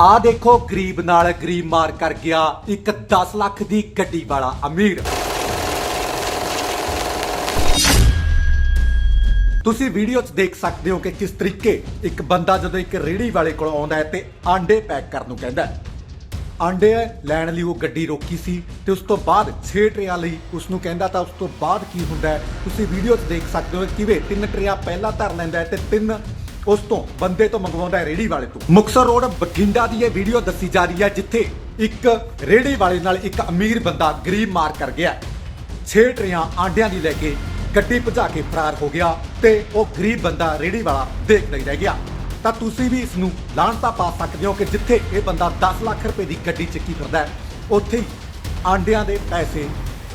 ਆ ਦੇਖੋ ਗਰੀਬ ਨਾਲ ਗਰੀਬ ਮਾਰ ਕਰ ਗਿਆ ਇੱਕ 10 ਲੱਖ ਦੀ ਗੱਡੀ ਵਾਲਾ ਅਮੀਰ। ਤੁਸੀਂ ਵੀਡੀਓ 'ਚ ਦੇਖ ਸਕਦੇ ਹੋ ਕਿ ਕਿਸ ਤਰੀਕੇ ਇੱਕ ਬੰਦਾ ਜਦੋਂ ਇੱਕ ਰੇੜੀ ਵਾਲੇ ਕੋਲ ਆਉਂਦਾ ਹੈ ਤੇ ਆਂਡੇ ਪੈਕ ਕਰਨ ਨੂੰ ਕਹਿੰਦਾ ਹੈ। ਆਂਡੇ ਲੈਣ ਲਈ ਉਹ ਗੱਡੀ ਰੋਕੀ ਸੀ ਤੇ ਉਸ ਤੋਂ ਬਾਅਦ 6 ਟਰਿਆਂ ਲਈ ਉਸ ਨੂੰ ਕਹਿੰਦਾ ਤਾਂ ਉਸ ਤੋਂ ਬਾਅਦ ਕੀ ਹੁੰਦਾ ਹੈ? ਤੁਸੀਂ ਵੀਡੀਓ 'ਚ ਦੇਖ ਸਕਦੇ ਹੋ ਕਿਵੇਂ ਤਿੰਨ ਟਰਿਆਂ ਪਹਿਲਾਂ ਧਰ ਲੈਂਦਾ ਹੈ ਤੇ ਤਿੰਨ ਉਸ ਤੋਂ ਬੰਦੇ ਤੋਂ ਮੰਗਵਾਉਂਦਾ ਹੈ ਰੇੜੀ ਵਾਲੇ ਤੋਂ। ਮੁਕਸਰ ਰੋਡ, ਬਠਿੰਡਾ ਦੀ ਇਹ ਵੀਡੀਓ ਦੱਸੀ ਜਾ ਰਹੀ ਹੈ, ਜਿੱਥੇ ਇੱਕ ਰੇੜੀ ਵਾਲੇ ਨਾਲ ਇੱਕ ਅਮੀਰ ਬੰਦਾ ਗਰੀਬ ਮਾਰ ਕਰ ਗਿਆ। 6 ਟਰਿਆਂ ਆਂਡਿਆਂ ਦੀ ਲੈ ਕੇ ਗੱਡੀ ਭਜਾ ਕੇ ਫਰਾਰ ਹੋ ਗਿਆ ਤੇ ਉਹ ਗਰੀਬ ਬੰਦਾ ਰੇੜੀ ਵਾਲਾ ਦੇਖ ਨਹੀਂ ਰਹਿ ਗਿਆ। ਤਾਂ ਤੁਸੀਂ ਵੀ ਇਸ ਨੂੰ ਲਾਹਣਤਾ ਪਾ ਸਕਦੇ ਹੋ ਕਿ ਜਿੱਥੇ ਇਹ ਬੰਦਾ 10 ਲੱਖ ਰੁਪਏ ਦੀ ਗੱਡੀ ਚੱਕੀ ਫਿਰਦਾ ਹੈ, ਉੱਥੇ ਹੀ ਆਂਡਿਆਂ ਦੇ ਪੈਸੇ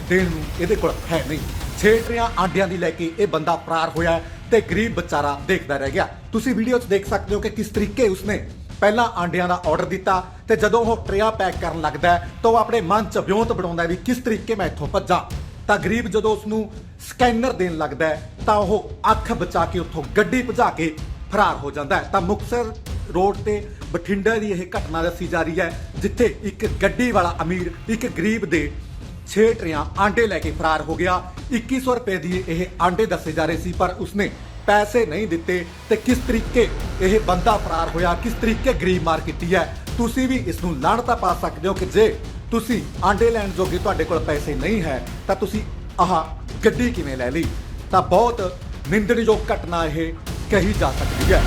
ਦੇਣ ਨੂੰ ਇਹਦੇ ਕੋਲ ਹੈ ਨਹੀਂ। ਛੇ ਟਰਿਆਂ ਆਂਡਿਆਂ ਦੀ ਲੈ ਕੇ ਇਹ ਬੰਦਾ ਫਰਾਰ ਹੋਇਆ ਤੇ ਗਰੀਬ ਵਿਚਾਰਾ ਦੇਖਦਾ ਰਹਿ ਗਿਆ। ਤੁਸੀਂ ਵੀਡੀਓ 'ਚ ਦੇਖ ਸਕਦੇ ਹੋ ਕਿ ਕਿਸ ਤਰੀਕੇ ਉਸਨੇ ਪਹਿਲਾਂ ਆਂਡਿਆਂ ਦਾ ਆਰਡਰ ਦਿੱਤਾ ਤੇ ਜਦੋਂ ਉਹ ਟਰਿਆ ਪੈਕ ਕਰਨ ਲੱਗਦਾ ਹੈ, ਤਾਂ ਉਹ ਆਪਣੇ ਮਨ 'ਚ ਵਿਉਂਤ ਬਣਾਉਂਦਾ ਵੀ ਕਿਸ ਤਰੀਕੇ ਮੈਂ ਇੱਥੋਂ ਭੱਜਾਂ। ਤਾਂ ਗਰੀਬ ਜਦੋਂ ਉਸ ਨੂੰ ਸਕੈਨਰ ਦੇਣ ਲੱਗਦਾ ਤਾਂ ਉਹ ਅੱਖ ਬਚਾ ਕੇ ਉੱਥੋਂ ਗੱਡੀ ਭਜਾ ਕੇ ਫਰਾਰ ਹੋ ਜਾਂਦਾ ਤਾਂ ਮੁਕਤਸਰ ਰੋਡ ਤੇ ਬਠਿੰਡਾ ਦੀ ਇਹ ਘਟਨਾ ਦੱਸੀ ਜਾ ਰਹੀ ਹੈ, ਜਿੱਥੇ ਇੱਕ ਗੱਡੀ ਵਾਲਾ ਅਮੀਰ, ਇੱਕ ਗਰੀਬ ਦੇ 6 ਟਰਿਆਂ ਆਂਡੇ ਲੈ ਕੇ ਫਰਾਰ ਹੋ ਗਿਆ। 2100 ਰੁਪਏ ਦੀ ਇਹ ਆਂਡੇ ਦੱਸੇ ਜਾ ਰਹੇ ਸੀ, ਪਰ ਉਸਨੇ ਪੈਸੇ ਨਹੀਂ ਦਿੱਤੇ ਤੇ ਕਿਸ ਤਰੀਕੇ ਇਹ ਬੰਦਾ ਫਰਾਰ ਹੋਇਆ, ਕਿਸ ਤਰੀਕੇ ਗਰੀਬ ਮਾਰ ਕੀਤੀ ਹੈ? ਤੁਸੀਂ ਵੀ ਇਸ ਨੂੰ ਲਾਣਤਾ ਪਾ ਸਕਦੇ ਹੋ ਕਿ ਜੇ ਤੁਸੀਂ ਆਂਡੇ ਲੈਣ ਜੋਗੇ ਤੁਹਾਡੇ ਕੋਲ ਪੈਸੇ ਨਹੀਂ ਹੈ, ਤਾਂ ਤੁਸੀਂ ਆਹ ਗੱਡੀ ਕਿਵੇਂ ਲੈ ਲਈ? ਤਾਂ ਬਹੁਤ ਨਿੰਦਣਯੋਗ ਘਟਨਾ ਇਹ ਕਹੀ ਜਾ ਸਕਦੀ ਹੈ।